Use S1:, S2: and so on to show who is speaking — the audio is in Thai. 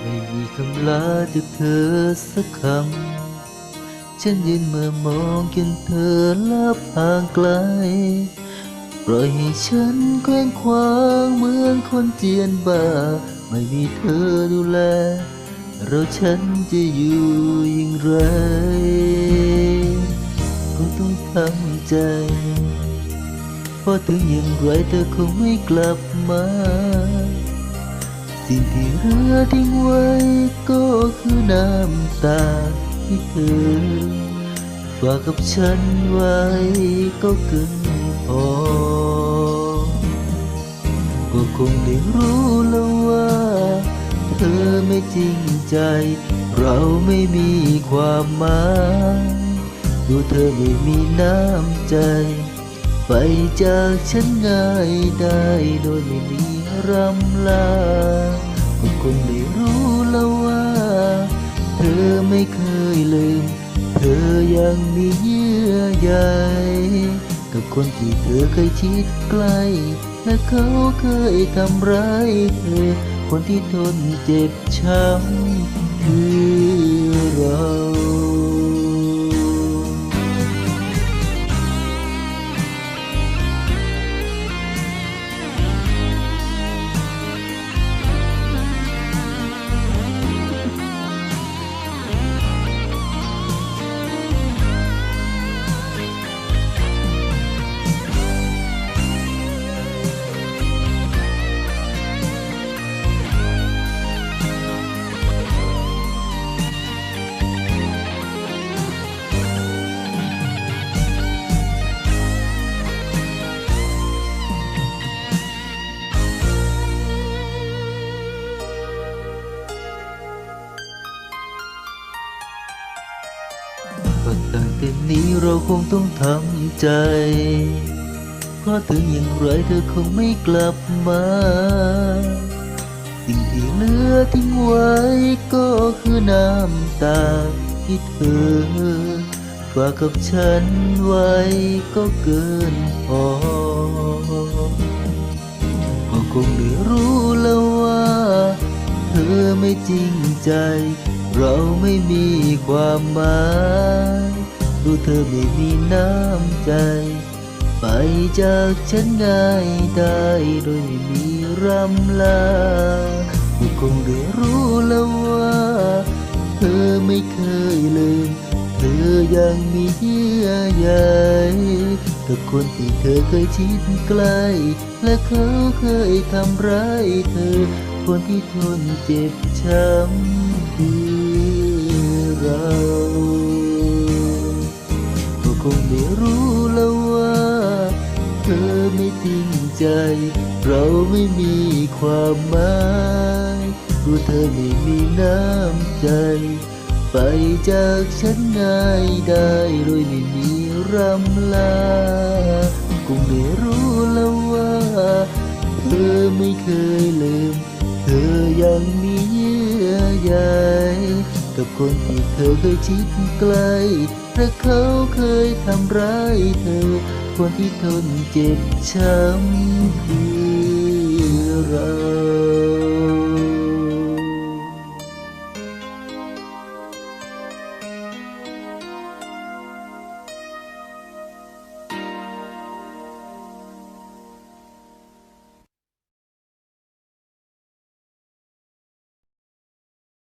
S1: ไม่มีคำลาจากเธอสักคำ ฉันยืนเมื่อมองจนเธอลับห่างไกล ปล่อยให้ฉันแกว้งคว้างเหมือนคนเจียนบ้าไม่มีเธอดูแล เราฉันจะอยู่อย่างไรก็ต้องทำใจ เพราะถึงอย่างไรเธอคงไม่กลับมา สิ่งที่เหลือทิ้งไว้ก็คือน้ำตาที่เธอฝากกับฉันไว้ก็เกินพอก็คงได้รู้แล้วว่า เธอไม่จริงใจ เราไม่มีความหมายดูเธอไม่มีน้ำใจ ไปจากฉันง่ายได้โดยไม่มีรำลาก็คงได้รู้แล้วว่า เธอไม่เคยลืม เธอยังมีเยื่อใยกับคนที่เธอเคยชิดใกล้และเขาเคยทำร้ายเธอ คนที่ทนเจ็บช้ำคือเรา ก็ตั้งแต่นี้เราคงต้องทำใจ เพราะถึงอย่างไรเธอคงไม่กลับมา สิ่งที่เหลือทิ้งไว้ก็คือน้ำตาที่เธอฝากกับฉันไว้ก็เกินพอก็คงได้รู้แล้วว่า เธอไม่จริงใจ เราไม่มีความหมายดูเธอไม่มีน้ำใจ ไปจากฉันง่ายได้โดยไม่มีรำลาก็คงได้รู้แล้วว่า เธอไม่เคยลืม เธอยังมีเยื่อใยกับคนที่เธอเคยชิดใกล้ และเขาเคยทำร้ายเธอ คนที่ทนเจ็บช้ำคือ เราก็คงได้รู้แล้วว่า เธอไม่จริงใจ เราไม่มีความหมายรู้เธอไม่มีน้ำใจ ไปจากฉันง่ายได้โดยไม่มีรำลาคงได้รู้แล้วว่า เธอไม่เคยลืม เธอยังมีเยื่อใย คนที่เธอเคยชิดใกล้และเขาเคยทำร้ายเธอ คนที่ทนเจ็บช้ำคือเรา